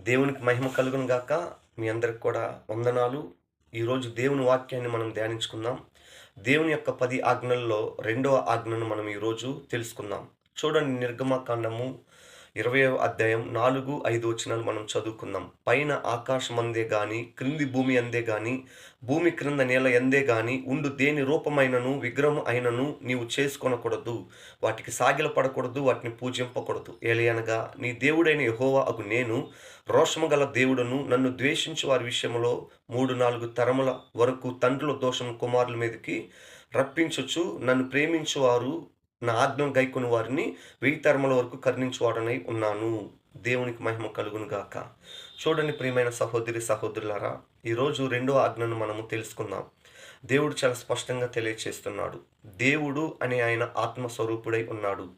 దేవునికి మహిమ కలుగును గాక. మీ అందరికి కూడా వందనాలు. ఈరోజు దేవుని వాక్యాన్ని మనం ధ్యానించుకుందాం. దేవుని యొక్క పది ఆజ్ఞల్లో రెండవ ఆజ్ఞను మనం ఈరోజు తెలుసుకుందాం. చూడండి నిర్గమకాండము ఇరవై అధ్యాయం నాలుగు ఐదు వచనాలు మనం చదువుకుందాం. పైన ఆకాశం అందే గాని క్రింది భూమి అందే గాని భూమి క్రింద నేల ఎందే గాని ఉండు దేని రూపమైనను విగ్రహం అయినను నీవు చేసుకొనకూడదు. వాటికి సాగిలపడకూడదు వాటిని పూజింపకూడదు. ఏలయనగా నీ దేవుడైన యహోవా అగు నేను రోషము గల దేవుడను నన్ను ద్వేషించు వారి విషయంలో మూడు నాలుగు తరముల వరకు తండ్రుల దోషం కుమారుల మీదకి రప్పించొచ్చు నన్ను ప్రేమించువారు నా ఆజ్ఞను గైకొని వారిని వెయ్యి తరముల వరకు కరుణించువాడనై ఉన్నాను. దేవునికి మహిమ కలుగును గాక. చూడండి ప్రియమైన సహోదరి సహోదరులారా ఈరోజు రెండో ఆజ్ఞను మనము తెలుసుకుందాం. దేవుడు చాలా స్పష్టంగా తెలియచేస్తున్నాడు. దేవుడు అనే ఆయన ఆత్మస్వరూపుడై ఉన్నాడు.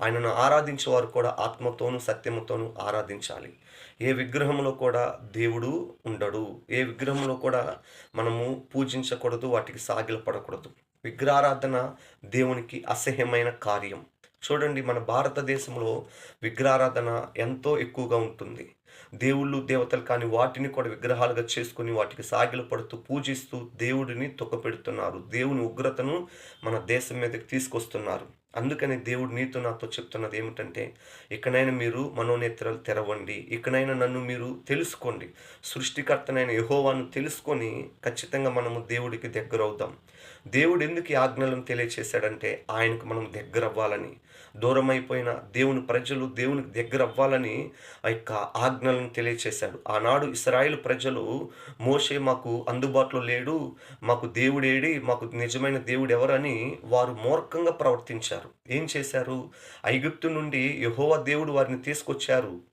ఆయనను ఆరాధించే వారు కూడా ఆత్మతోనూ సత్యముతోనూ ఆరాధించాలి. ఏ విగ్రహంలో కూడా దేవుడు ఉండడు. ఏ విగ్రహంలో కూడా మనము పూజించకూడదు వాటికి సాగిలపడకూడదు. విగ్రహారాధన దేవునికి అసహ్యమైన కార్యం. చూడండి మన భారతదేశంలో విగ్రహారాధన ఎంతో ఎక్కువగా ఉంటుంది. దేవుళ్ళు దేవతలు కానీ వాటిని కూడా విగ్రహాలుగా చేసుకుని వాటికి సాగిలు పడుతూ పూజిస్తూ దేవుడిని తొక్కపెడుతున్నారు. దేవుని ఉగ్రతను మన దేశం మీదకి తీసుకొస్తున్నారు. అందుకని దేవుడు నీతో నాతో చెప్తున్నది ఏమిటంటే ఇకనైనా మీరు మనోనేత్రాలు తెరవండి. ఇకనైనా నన్ను మీరు తెలుసుకోండి. సృష్టికర్తనైన యహోవాను తెలుసుకొని ఖచ్చితంగా మనము దేవుడికి దగ్గరవుదాం. దేవుడు ఎందుకు ఈ ఆజ్ఞలను తెలియచేశాడంటే ఆయనకు మనం దగ్గర అవ్వాలని దూరం అయిపోయిన దేవుని ప్రజలు దేవునికి దగ్గర అవ్వాలని ఆ యొక్క ఆజ్ఞలను తెలియచేశాడు. ఆనాడు ఇస్రాయేల్ ప్రజలు మోషే మాకు అందుబాటులో లేడు మాకు దేవుడేడి మాకు నిజమైన దేవుడు ఎవరని వారు మూర్ఖంగా ప్రవర్తించారు. ఏం చేశారు? ఐగుప్తు నుండి యహోవా దేవుడు వారిని తీసుకొచ్చారు.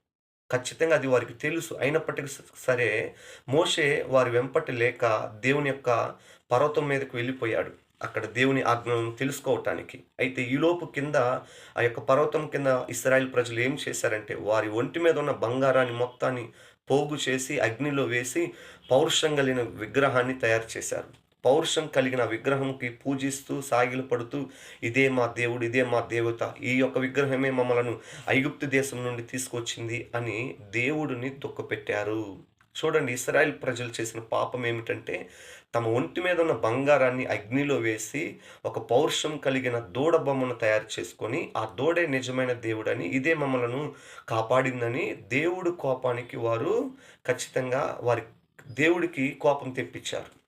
ఖచ్చితంగా అది వారికి తెలుసు. అయినప్పటికీ సరే మోషే వారి వెంపటి లేక దేవుని యొక్క పర్వతం మీదకు వెళ్ళిపోయాడు. అక్కడ దేవుని ఆజ్ఞలను తెలుసుకోవటానికి. అయితే ఈలోపు కింద ఆ యొక్క పర్వతం కింద ఇస్రాయల్ ప్రజలు ఏం చేశారంటే వారి ఒంటి మీద ఉన్న బంగారాన్ని మొత్తాన్ని పోగు చేసి అగ్నిలో వేసి పౌరుషం కలిగిన విగ్రహాన్ని తయారు చేశారు. పౌరుషం కలిగిన విగ్రహంకి పూజిస్తూ సాగిలు పడుతూ ఇదే మా దేవుడు ఇదే మా దేవత ఈ యొక్క విగ్రహమే మమ్మలను ఐగుప్తు దేశం నుండి తీసుకొచ్చింది అని దేవుడిని దుఃఖపెట్టారు చూడండి ఇస్రాయల్ ప్రజలు చేసిన పాపం ఏమిటంటే తమ ఒంటి మీద ఉన్న బంగారాన్ని అగ్నిలో వేసి ఒక పౌరుషం కలిగిన దూడ బొమ్మను తయారు చేసుకొని ఆ దూడే నిజమైన దేవుడని ఇదే మమ్మలను కాపాడిందని దేవుడు కోపానికి వారు ఖచ్చితంగా వారి దేవుడికి కోపం తెప్పించారు.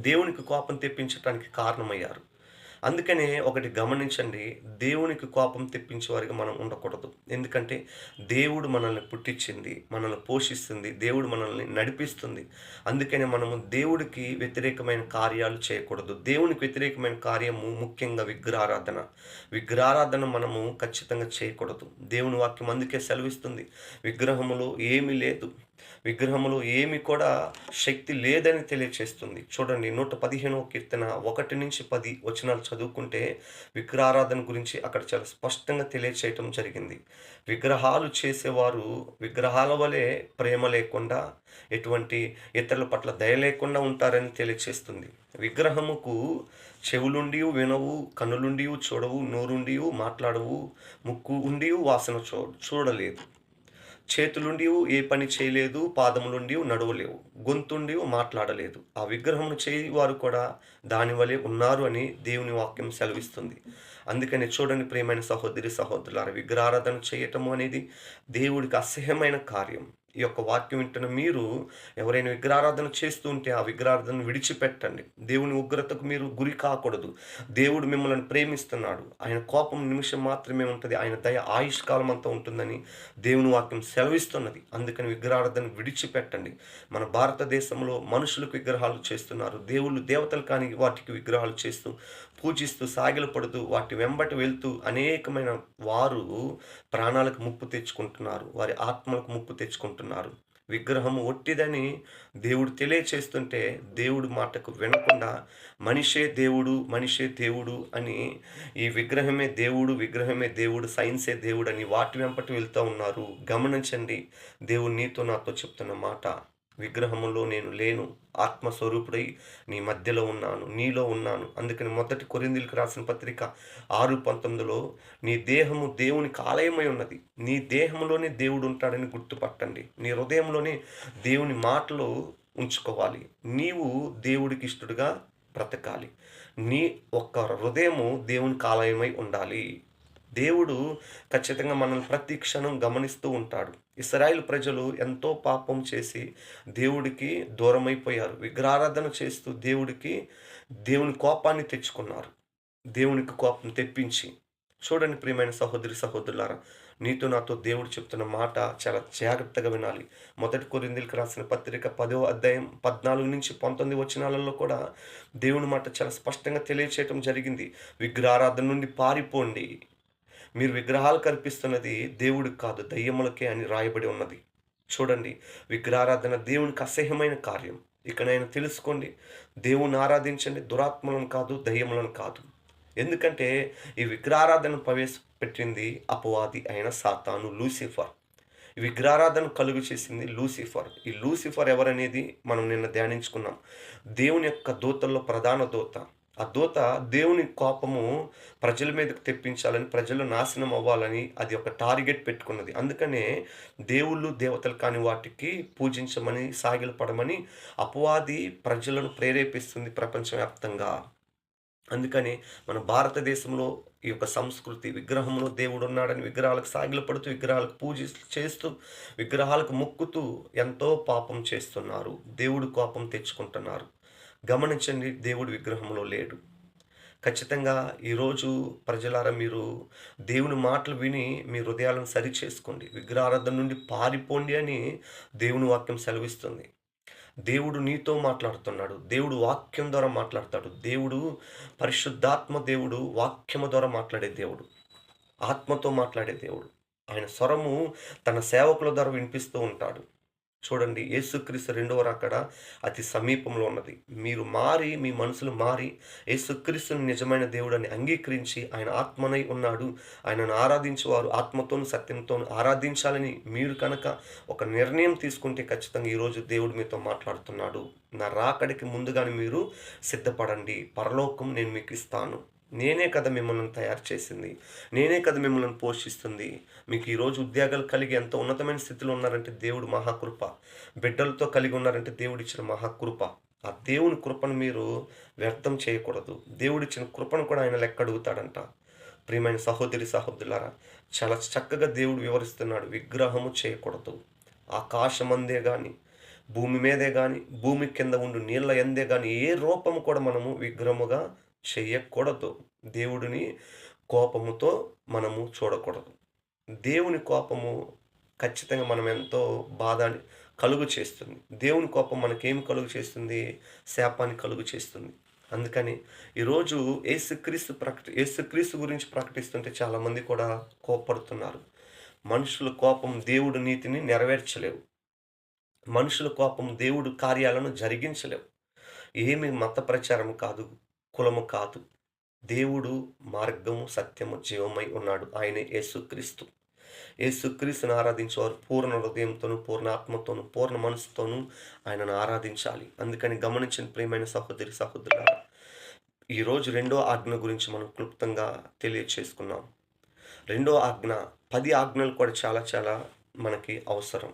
దేవునికి కోపం తెప్పించడానికి కారణమయ్యారు. అందుకనే ఒకటి గమనించండి దేవునికి కోపం తెప్పించే వారిగా మనం ఉండకూడదు. ఎందుకంటే దేవుడు మనల్ని పుట్టించింది మనల్ని పోషిస్తుంది దేవుడు మనల్ని నడిపిస్తుంది. అందుకనే మనము దేవుడికి వ్యతిరేకమైన కార్యాలు చేయకూడదు. దేవునికి వ్యతిరేకమైన కార్యము ముఖ్యంగా విగ్రహారాధన. విగ్రహారాధన మనము ఖచ్చితంగా చేయకూడదు. దేవుని వాక్యం అందుకే సెలవిస్తుంది. విగ్రహములో ఏమీ లేదు. విగ్రహములు ఏమి కూడా శక్తి లేదని తెలియచేస్తుంది. చూడండి నూట పదిహేనవ కీర్తన ఒకటి నుంచి పది వచనాలు చదువుకుంటే విగ్రహారాధన గురించి అక్కడ చాలా స్పష్టంగా తెలియచేయటం జరిగింది. విగ్రహాలు చేసేవారు విగ్రహాల వలె ప్రేమ లేకుండా ఎటువంటి ఇతరుల పట్ల దయ లేకుండా ఉంటారని తెలియచేస్తుంది. విగ్రహముకు చెవులుండి వినవు కనులుండి చూడవు నోరుండి మాట్లాడవు ముక్కు ఉండి వాసన చూ చూడలేదు. చేతులుండివు ఏ పని చేయలేదు పాదములుండివు నడవలేవు గొంతుండివు మాట్లాడలేదు. ఆ విగ్రహమును చేయి వారు కూడా దానివలే ఉన్నారు అని దేవుని వాక్యం సెలవిస్తుంది. అందుకని చూడండి ప్రియమైన సహోదరి సహోదరులారా విగ్రహారాధన చేయటము అనేది దేవుడికి అసహ్యమైన కార్యం. ఈ యొక్క వాక్యం వింటున్న మీరు ఎవరైనా విగ్రహారాధన చేస్తూ ఉంటే ఆ విగ్రహారాధన విడిచిపెట్టండి. దేవుని ఉగ్రతకు మీరు గురి కాకూడదు. దేవుడు మిమ్మల్ని ప్రేమిస్తున్నాడు. ఆయన కోపం నిమిషం మాత్రమే ఉంటుంది. ఆయన దయ ఆయుష్కాలం అంతా ఉంటుందని దేవుని వాక్యం సెలవిస్తున్నది. అందుకని విగ్రహారాధన విడిచిపెట్టండి. మన భారతదేశంలో మనుషులకు విగ్రహాలు చేస్తున్నారు. దేవుళ్ళు దేవతలు కానీ వాటికి విగ్రహాలు చేస్తూ పూజిస్తూ సాగిలు పడుతూ వాటి వెంబట వెళ్తూ అనేకమైన వారు ప్రాణాలకు ముప్పు తెచ్చుకుంటున్నారు. వారి ఆత్మలకు ముప్పు తెచ్చుకుంటున్నారు. విగ్రహం ఒట్టిదని దేవుడు తెలియచేస్తుంటే దేవుడు మాటకు వినకుండా మనిషే దేవుడు మనిషే దేవుడు అని ఈ విగ్రహమే దేవుడు విగ్రహమే దేవుడు సైన్సే దేవుడు అని వాటి వెంపటి వెళ్తూ ఉన్నారు. గమనించండి దేవుడు నీతో నాతో చెప్తున్న మాట. విగ్రహములో నేను లేను. ఆత్మస్వరూపుడై నీ మధ్యలో ఉన్నాను. నీలో ఉన్నాను. అందుకని మొదటి కొరిందీలకు రాసిన పత్రిక ఆరు పంతొమ్మిదిలో నీ దేహము దేవునికి ఆలయమై ఉన్నది. నీ దేహంలోనే దేవుడు ఉంటాడని గుర్తుపట్టండి. నీ హృదయంలోనే దేవుని మాటలు ఉంచుకోవాలి. నీవు దేవుడికి ఇష్టడుగా బ్రతకాలి. నీ ఒక్క హృదయము దేవునికి ఆలయమై ఉండాలి. దేవుడు ఖచ్చితంగా మనల్ని ప్రతి క్షణం గమనిస్తూ ఉంటాడు. ఇస్రాయిల్ ప్రజలు ఎంతో పాపం చేసి దేవుడికి దూరమైపోయారు. విగ్రహారాధన చేస్తూ దేవుడికి దేవుని కోపాన్ని తెచ్చుకున్నారు. దేవునికి కోపం తెప్పించి. చూడండి ప్రియమైన సహోదరి సహోదరులారా నీతో నాతో దేవుడు చెప్తున్న మాట చాలా జాగ్రత్తగా వినాలి. మొదటి కొరిందులకు రాసిన పత్రిక పదో అధ్యాయం పద్నాలుగు నుంచి పంతొమ్మిది వచనాలలో కూడా దేవుని మాట చాలా స్పష్టంగా తెలియచేయటం జరిగింది. విగ్రహారాధన నుండి పారిపోండి. మీరు విగ్రహాలు కల్పిస్తున్నది దేవుడికి కాదు దయ్యములకే అని రాయబడి ఉన్నది. చూడండి విగ్రహారాధన దేవునికి అసహ్యమైన కార్యం. ఇకనైనా తెలుసుకోండి దేవుని ఆరాధించండి దురాత్మలను కాదు దయ్యములను కాదు. ఎందుకంటే ఈ విగ్రహారాధన ప్రవేశపెట్టింది అపవాది అయిన సాతాను లూసిఫర్. విగ్రహారాధన కలుగు చేసింది లూసిఫర్. ఈ లూసిఫర్ ఎవరనేది మనం నిన్న ధ్యానించుకున్నాం. దేవుని యొక్క దూతల్లో ప్రధాన దూత. ఆ దూత దేవుని కోపము ప్రజల మీదకు తెప్పించాలని ప్రజలు నాశనం అవ్వాలని అది ఒక టార్గెట్ పెట్టుకున్నది. అందుకనే దేవుళ్ళు దేవతలు కాని వాటికి పూజించమని సాగిలపడమని అపవాది ప్రజలను ప్రేరేపిస్తుంది ప్రపంచవ్యాప్తంగా. అందుకని మన భారతదేశంలో ఈ యొక్క సంస్కృతి విగ్రహంలో దేవుడు ఉన్నాడని విగ్రహాలకు సాగిలపడుతూ విగ్రహాలకు పూజ చేస్తూ విగ్రహాలకు మొక్కుతూ ఎంతో పాపం చేస్తున్నారు. దేవుడు కోపం తెచ్చుకుంటున్నారు. గమనించండి దేవుడు విగ్రహంలో లేడు. ఖచ్చితంగా ఈరోజు ప్రజలారా మీరు దేవుని మాటలు విని మీ హృదయాలను సరి చేసుకోండి. విగ్రహారాధన నుండి పారిపోండి అని దేవుని వాక్యం సెలవిస్తుంది. దేవుడు నీతో మాట్లాడుతున్నాడు. దేవుడు వాక్యం ద్వారా మాట్లాడతాడు. దేవుడు పరిశుద్ధాత్మ దేవుడు వాక్యము ద్వారా మాట్లాడే దేవుడు ఆత్మతో మాట్లాడే దేవుడు. ఆయన స్వరము తన సేవకుల ద్వారా వినిపిస్తూ ఉంటాడు. చూడండి యేసుక్రీస్తు రెండవ రాకడ అతి సమీపంలో ఉన్నది. మీరు మారి మీ మనసులు మారి యేసుక్రీస్తుని నిజమైన దేవుడని అంగీకరించి ఆయన ఆత్మనై ఉన్నాడు. ఆయనను ఆరాధించేవారు ఆత్మతోను సత్యంతోను ఆరాధించాలని మీరు కనుక ఒక నిర్ణయం తీసుకుంటే ఖచ్చితంగా ఈరోజు దేవుడు మీతో మాట్లాడుతున్నాడు. నా రాకడికి ముందుగానే మీరు సిద్ధపడండి. పరలోకం నేను మీకు ఇస్తాను. నేనే కదా మిమ్మల్ని తయారు చేసింది. నేనే కదా మిమ్మల్ని పోషిస్తుంది. మీకు ఈరోజు ఉద్యోగాలు కలిగి ఎంత ఉన్నతమైన స్థితిలో ఉన్నారంటే దేవుడు మహాకృప. బిడ్డలతో కలిగి ఉన్నారంటే దేవుడు ఇచ్చిన మహాకృప. ఆ దేవుని కృపను మీరు వ్యర్థం చేయకూడదు. దేవుడిచ్చిన కృపను కూడా ఆయన లెక్క అడుగుతాడంట. ప్రియమైన సహోదరి సహోదరులారా చాలా చక్కగా దేవుడు వివరిస్తున్నాడు. విగ్రహము చేయకూడదు. ఆకాశమందే కానీ భూమి మీదే కానీ భూమి కింద ఉండు నీళ్ళ ఎందే కానీ ఏ రూపము కూడా మనము విగ్రహముగా చేయకూడదు దేవుడిని కోపముతో మనము చూడకూడదు. దేవుని కోపము ఖచ్చితంగా మనం ఎంతో బాధ కలుగు చేస్తుంది. దేవుని కోపం మనకేమి కలుగు చేస్తుంది? శాపాన్ని కలుగు చేస్తుంది. అందుకని ఈరోజు ఏసుక్రీస్తు ప్రకటి ఏసుక్రీస్తు గురించి ప్రకటిస్తుంటే చాలామంది కూడా కోపడుతున్నారు మనుషుల కోపం దేవుడు నీతిని నెరవేర్చలేవు. మనుషుల కోపం దేవుడు కార్యాలను జరిగించలేవు. ఏమి మత ప్రచారం కాదు. కులము కాదు. దేవుడు మార్గము సత్యము జీవమై ఉన్నాడు. ఆయనే యేసుక్రీస్తు. యేసుక్రీస్తుని ఆరాధించేవారు పూర్ణ హృదయంతోనూ పూర్ణ ఆత్మతోనూ పూర్ణ మనసుతోనూ ఆయనను ఆరాధించాలి. అందుకని గమనించిన ప్రియమైన సహోదరి సహోదరులారా ఈరోజు రెండో ఆజ్ఞ గురించి మనం క్లుప్తంగా తెలియచేసుకున్నాం. రెండో ఆజ్ఞ పది ఆజ్ఞలు కూడా చాలా చాలా మనకి అవసరం.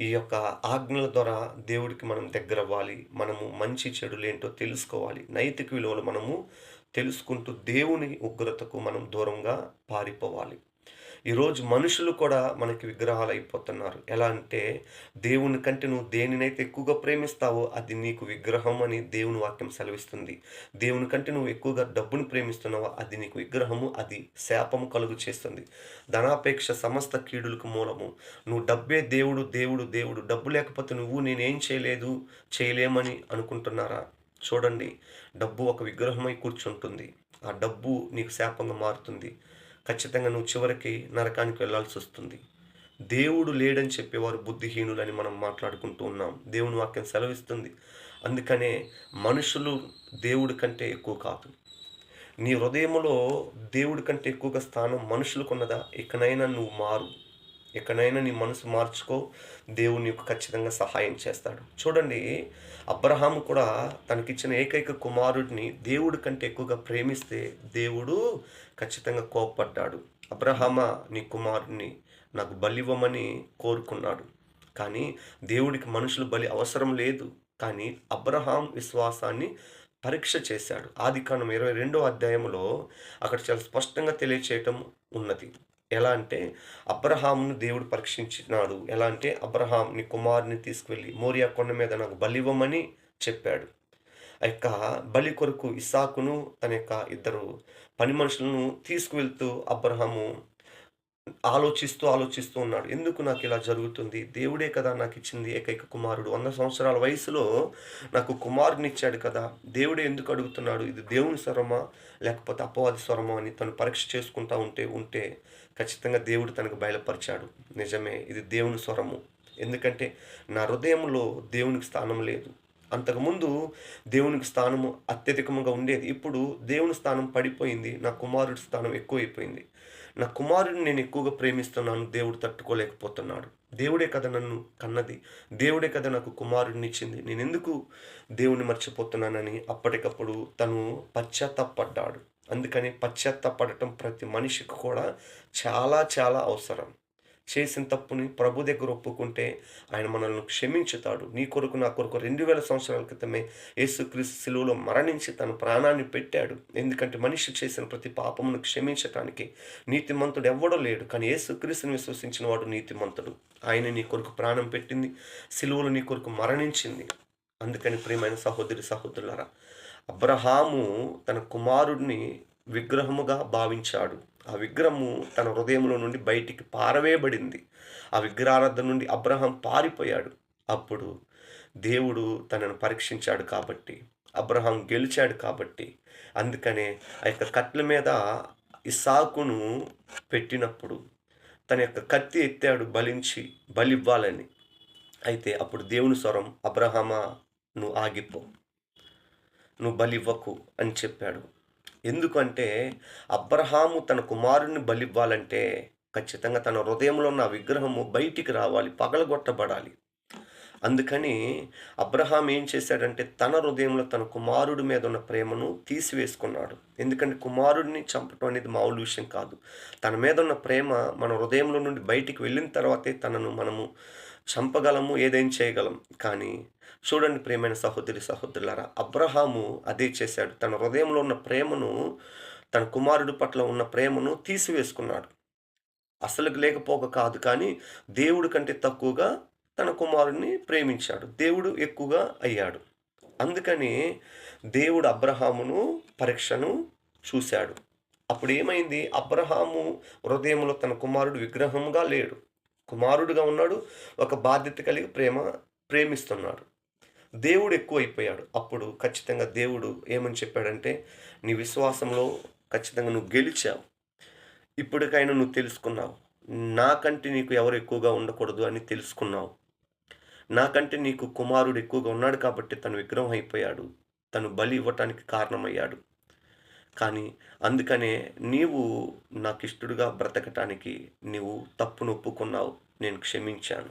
ఈ యొక్క ఆజ్ఞల ద్వారా దేవుడికి మనం దగ్గర అవ్వాలి మనము మంచి చెడులు ఏంటో తెలుసుకోవాలి. నైతిక విలువలు మనము తెలుసుకుంటూ దేవుని ఉగ్రతకు మనం దూరంగా పారిపోవాలి. ఈరోజు మనుషులు కూడా మనకి విగ్రహాలు అయిపోతున్నారు. ఎలా అంటే దేవుని కంటే నువ్వు దేనినైతే ఎక్కువగా ప్రేమిస్తావో అది నీకు విగ్రహం అని దేవుని వాక్యం సెలవిస్తుంది. దేవుని కంటే నువ్వు ఎక్కువగా డబ్బును ప్రేమిస్తున్నావో అది నీకు విగ్రహము అది శాపము కలుగు చేస్తుంది. ధనాపేక్ష సమస్త కీడులకు మూలము. నువ్వు డబ్బే దేవుడు దేవుడు దేవుడు. డబ్బు లేకపోతే నువ్వు నేనేం చేయలేదు చేయలేమని అనుకుంటున్నారా? చూడండి డబ్బు ఒక విగ్రహమై కూర్చుంటుంది. ఆ డబ్బు నీకు శాపంగా మారుతుంది. ఖచ్చితంగా నువ్వు చివరికి నరకానికి వెళ్ళాల్సి వస్తుంది. దేవుడు లేడని చెప్పేవారు బుద్ధిహీనులని మనం మాట్లాడుకుంటూ ఉన్నాం. దేవుని వాక్యం సెలవిస్తుంది. అందుకనే మనుషులు దేవుడి కంటే ఎక్కువ కాదు. నీ హృదయంలో దేవుడి కంటే ఎక్కువగా స్థానం మనుషులకు ఉన్నదా? ఇకనైనా నువ్వు మారు. ఎక్కడైనా నీ మనసు మార్చుకో దేవుడు నీకు ఖచ్చితంగా సహాయం చేస్తాడు. చూడండి అబ్రహాం కూడా తనకిచ్చిన ఏకైక కుమారుడిని దేవుడి కంటే ఎక్కువగా ప్రేమిస్తే దేవుడు ఖచ్చితంగా కోప్పడ్డాడు. అబ్రహామా నీ కుమారుడిని నాకు బలివ్వమని కోరుకున్నాడు. కానీ దేవుడికి మనుషుల బలి అవసరం లేదు. కానీ అబ్రహాం విశ్వాసాన్ని పరీక్ష చేశాడు. ఆది కాండం ఇరవై రెండో అధ్యాయంలో అక్కడ చాలా స్పష్టంగా తెలియచేయటం ఉన్నది. ఎలా అంటే అబ్రహాంను దేవుడు పరీక్షించినాడు. ఎలా అంటే అబ్రహాం నీ కుమారుని తీసుకువెళ్ళి మోరియా కొండ మీద నాకు బలివ్వమని చెప్పాడు. ఆ యొక్క బలి కొరకు ఇసాకును తన యొక్క ఇద్దరు పని మనుషులను తీసుకువెళ్తూ అబ్రహాము ఆలోచిస్తూ ఆలోచిస్తూ ఉన్నాడు. ఎందుకు నాకు ఇలా జరుగుతుంది? దేవుడే కదా నాకు ఇచ్చింది ఏకైక కుమారుడు. వంద సంవత్సరాల వయసులో నాకు కుమారుని ఇచ్చాడు కదా. దేవుడే ఎందుకు అడుగుతున్నాడు? ఇది దేవుని స్వరమా? లేకపోతే అపవాది స్వరమా అని తను పరీక్ష చేసుకుంటా ఉంటే ఉంటే ఖచ్చితంగా దేవుడు తనకు బయలుపరిచాడు. నిజమే ఇది దేవుని స్వరము. ఎందుకంటే నా హృదయంలో దేవునికి స్థానం లేదు. అంతకుముందు దేవునికి స్థానము అత్యధికంగా ఉండేది. ఇప్పుడు దేవుని స్థానం పడిపోయింది. నా కుమారుడి స్థానం ఎక్కువైపోయింది. నా కుమారుడిని నేను ఎక్కువగా ప్రేమిస్తున్నాను దేవుడు తట్టుకోలేకపోతున్నాడు. దేవుడే కదా నన్ను కన్నది. దేవుడే కదా నాకు కుమారుడిని ఇచ్చింది నేను ఎందుకు దేవుని మర్చిపోతున్నానని అప్పటికప్పుడు తను పశ్చాత్తపడ్డాడు. అందుకని పశ్చాత్తపడటం ప్రతి మనిషికి కూడా చాలా చాలా అవసరం. చేసిన తప్పుని ప్రభు దగ్గర ఒప్పుకుంటే ఆయన మనల్ని క్షమించుతాడు. నీ కొరకు నా కొరకు రెండు వేల సంవత్సరాల క్రితమే యేసుక్రీస్తు శిలువలో మరణించి తన ప్రాణాన్ని పెట్టాడు. ఎందుకంటే మనిషి చేసిన ప్రతి పాపమును క్షమించటానికి నీతిమంతుడు ఎవ్వడో లేడు. కానీ యేసుక్రీస్తుని విశ్వసించిన వాడు నీతిమంతుడు. ఆయన నీ కొరకు ప్రాణం పెట్టింది శిలువలు నీ కొరకు మరణించింది. అందుకని ప్రియమైన సహోదరి సహోదరులారా అబ్రహాము తన కుమారుడిని విగ్రహముగా భావించాడు. ఆ విగ్రహము తన హృదయంలో నుండి బయటికి పారవేయబడింది. ఆ విగ్రహారాధన నుండి అబ్రహాం పారిపోయాడు. అప్పుడు దేవుడు తనను పరీక్షించాడు కాబట్టి అబ్రహాం గెలిచాడు కాబట్టి అందుకనే ఆ యొక్క కట్ల మీద ఇసాకును పెట్టినప్పుడు తన యొక్క కత్తి ఎత్తాడు బలించి బలివ్వాలని. అయితే అప్పుడు దేవుని స్వరం అబ్రహమా నువ్వు ఆగిపో నువ్వు బలివ్వకు అని చెప్పాడు. ఎందుకంటే అబ్రహాము తన కుమారుని బలివ్వాలంటే ఖచ్చితంగా తన హృదయంలో ఉన్న విగ్రహము బయటికి రావాలి పగలగొట్టబడాలి. అందుకని అబ్రహాం ఏం చేశాడంటే తన హృదయంలో తన కుమారుడి మీద ఉన్న ప్రేమను తీసివేసుకున్నాడు. ఎందుకంటే కుమారుడిని చంపటం అనేది మామూలు విషయం కాదు. తన మీద ఉన్న ప్రేమ మన హృదయంలో నుండి బయటికి వెళ్ళిన తర్వాతే తనను మనము చంపగలము ఏదైనా చేయగలం. కానీ చూడండి ప్రేమైన సహోదరి సహోదరులారా అబ్రహాము అదే చేశాడు. తన హృదయంలో ఉన్న ప్రేమను తన కుమారుడి పట్ల ఉన్న ప్రేమను తీసివేసుకున్నాడు. అసలు లేకపోక కాదు కానీ దేవుడి కంటే తక్కువగా తన కుమారుడిని ప్రేమించాడు. దేవుడు ఎక్కువగా అయ్యాడు. అందుకని దేవుడు అబ్రహామును పరీక్షను చూశాడు. అప్పుడు ఏమైంది అబ్రహాము హృదయంలో తన కుమారుడు విగ్రహంగా లేడు. కుమారుడుగా ఉన్నాడు. ఒక బాధ్యత కలిగి ప్రేమ ప్రేమిస్తున్నాడు. దేవుడు ఎక్కువ అయిపోయాడు అప్పుడు ఖచ్చితంగా దేవుడు ఏమని చెప్పాడంటే నీ విశ్వాసంలో ఖచ్చితంగా నువ్వు గెలిచావు. ఇప్పటికైనా నువ్వు తెలుసుకున్నావు. నాకంటే నీకు ఎవరు ఎక్కువగా ఉండకూడదు అని తెలుసుకున్నావు. నాకంటే నీకు కుమారుడు ఎక్కువగా ఉన్నాడు కాబట్టి తను విగ్రహం అయిపోయాడు. తను బలి ఇవ్వటానికి కారణమయ్యాడు. కానీ అందుకనే నీవు నాకు ఇష్టడుగా బ్రతకటానికి నీవు తప్పును ఒప్పుకున్నావు నేను క్షమించాను.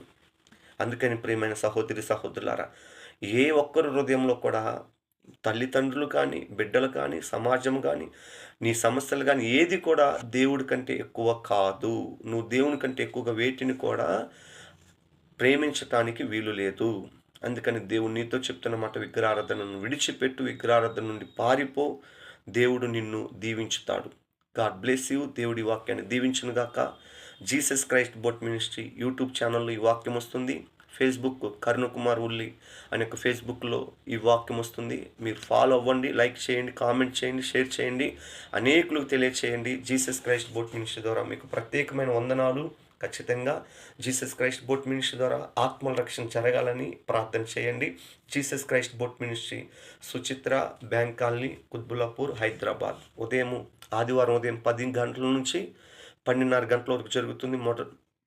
అందుకని ప్రియమైన సహోదరి సహోదరులారా ఏ ఒక్కరు హృదయంలో కూడా తల్లిదండ్రులు కానీ బిడ్డలు కానీ సమాజం కానీ నీ సమస్యలు కానీ ఏది కూడా దేవుడి కంటే ఎక్కువ కాదు. నువ్వు దేవుని కంటే ఎక్కువగా వేటిని కూడా ప్రేమించటానికి వీలు లేదు. అందుకని దేవుడు నీతో చెప్తున్నమాట విగ్రహారాధనను విడిచిపెట్టు. విగ్రహారాధన నుండి పారిపో. దేవుడు నిన్ను దీవించుతాడు. గాడ్ బ్లెస్ యూ దేవుడి వాక్యాన్ని దీవించును గాక. Jesus Christ boat ministry YouTube ఛానల్లో ఈ వాక్యం వస్తుంది. ఫేస్బుక్ కరుణకుమార్ ఉల్లి అనే ఒక ఫేస్బుక్లో ఈ వాక్యం వస్తుంది. మీరు ఫాలో అవ్వండి లైక్ చేయండి కామెంట్ చేయండి షేర్ చేయండి. అనేకులకు తెలియచేయండి. జీసస్ క్రైస్ట్ బోట్ మినిస్ట్రీ ద్వారా మీకు ప్రత్యేకమైన వందనాలు. ఖచ్చితంగా జీసస్ క్రైస్ట్ బోట్ మినిస్ట్రీ ద్వారా ఆత్మల రక్షణ జరగాలని ప్రార్థన చేయండి. Jesus Christ boat ministry Suchitra bank colony Qutbullapur Hyderabad. ఉదయం ఆదివారం ఉదయం పది గంటల నుంచి పన్నెండున్నర గంటల వరకు జరుగుతుంది మొద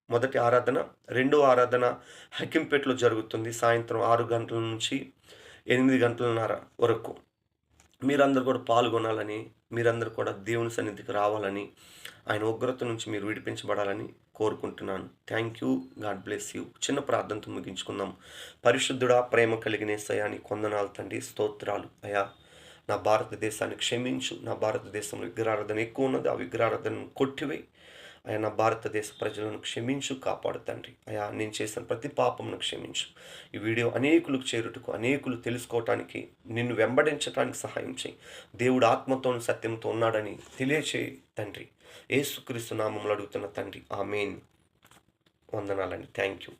మొదటి ఆరాధన. రెండో ఆరాధన హకింపేటలో జరుగుతుంది సాయంత్రం ఆరు గంటల నుంచి ఎనిమిది గంటలన్నర వరకు. మీరందరూ కూడా పాల్గొనాలని మీరందరూ కూడా దేవుని సన్నిధికి రావాలని ఆయన ఉగ్రత నుంచి మీరు విడిపించబడాలని కోరుకుంటున్నాను. Thank you God bless you చిన్న ప్రార్థనతో ముగించుకుందాం. పరిశుద్ధుడా ప్రేమ కలిగిన సయాని కొందనాలు తండ్రి స్తోత్రాలు. అయా నా భారతదేశాన్ని క్షమించు. నా భారతదేశంలో విగ్రహారాధన ఎక్కువ ఉన్నది. ఆ విగ్రహారాధనను కొట్టివేయి అయా నా భారతదేశ ప్రజలను క్షమించు కాపాడు తండ్రి. అయా నేను చేసిన ప్రతి పాపమును క్షమించు. ఈ వీడియో అనేకులకు చేరుటకు అనేకులు తెలుసుకోవటానికి నిన్ను వెంబడించడానికి సహాయం చేయి. దేవుడు ఆత్మతో సత్యంతో ఉన్నాడని తెలియచేయి తండ్రి. ఏసుక్రీస్తు నామంలో అడుగుతున్న తండ్రి. ఆమెన్. వందనాలండి. Thank you